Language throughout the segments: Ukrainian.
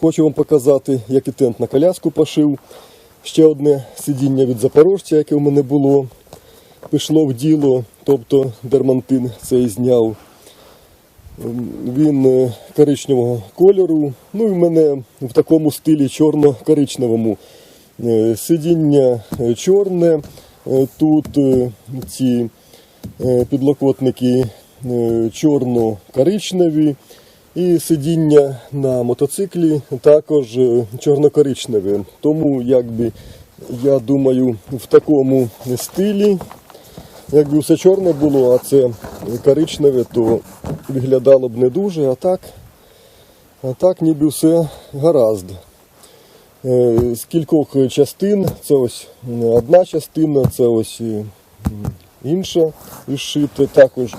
Хочу вам показати, який тент на коляску пошив. Ще одне сидіння від запорожця, яке в мене було. Пішло в діло, тобто дермантин цей зняв. Він е, коричневого кольору. Ну і в мене в такому стилі чорно-коричневому. Е, Сидіння е, чорне. Тут ці підлокотники чорно-коричневі. І сидіння на мотоциклі також е, чорно-коричневе. Тому якби я думаю в такому стилі. Якби все чорне було, а це коричневе, то виглядало б не дуже, а так, а так ніби все гаразд. Е, З кількох частин, це ось одна частина, це ось е, інша зшити. Також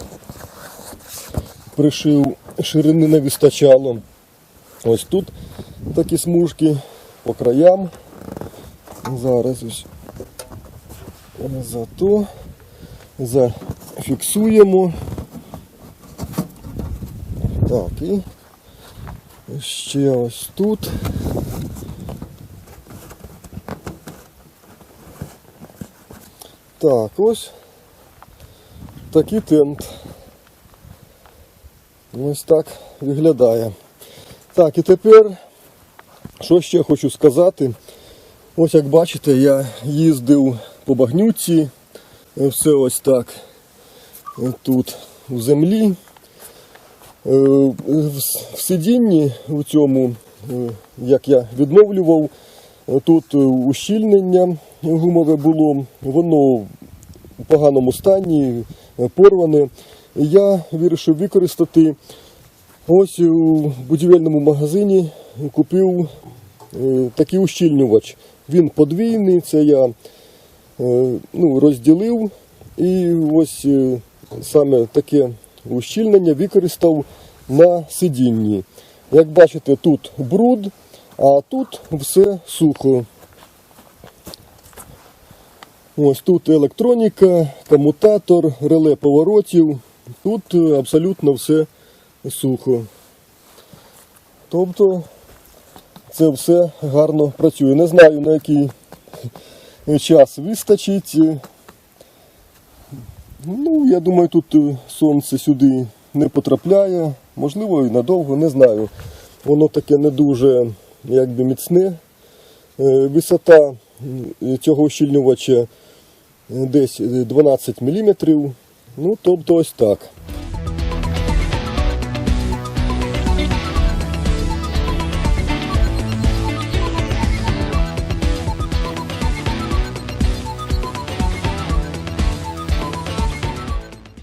пришив ширини не вистачало. Ось тут такі смужки по краям. Зараз ось зато зафіксуємо. Так, і ще ось тут. Так, ось такий тент. Ось так виглядає. Так, і тепер, що ще хочу сказати. Ось як бачите, я їздив по багнюці, Е, все ось так е, тут у землі. Е, В сидінні у цьому, як я відновлював, тут ущільнення гумове було, воно в поганому стані, порване. Я вирішив використати ось у будівельному магазині купив е, такий ущільнювач. Він подвійний, це я е, ну, розділив і ось е, саме таке ущільнення використав на сидінні. Як бачите, тут бруд, а тут все сухо. Ось тут електроніка, комутатор, реле поворотів. Тут е, абсолютно все сухо. Тобто це все гарно працює. Не знаю на який час вистачить. Ну, я думаю, тут е, сонце сюди не потрапляє. Можливо, і надовго, не знаю. Воно таке не дуже якби міцне. Е, Висота цього ощільнювача е, десь 12 мм. Ну, тобто ось так.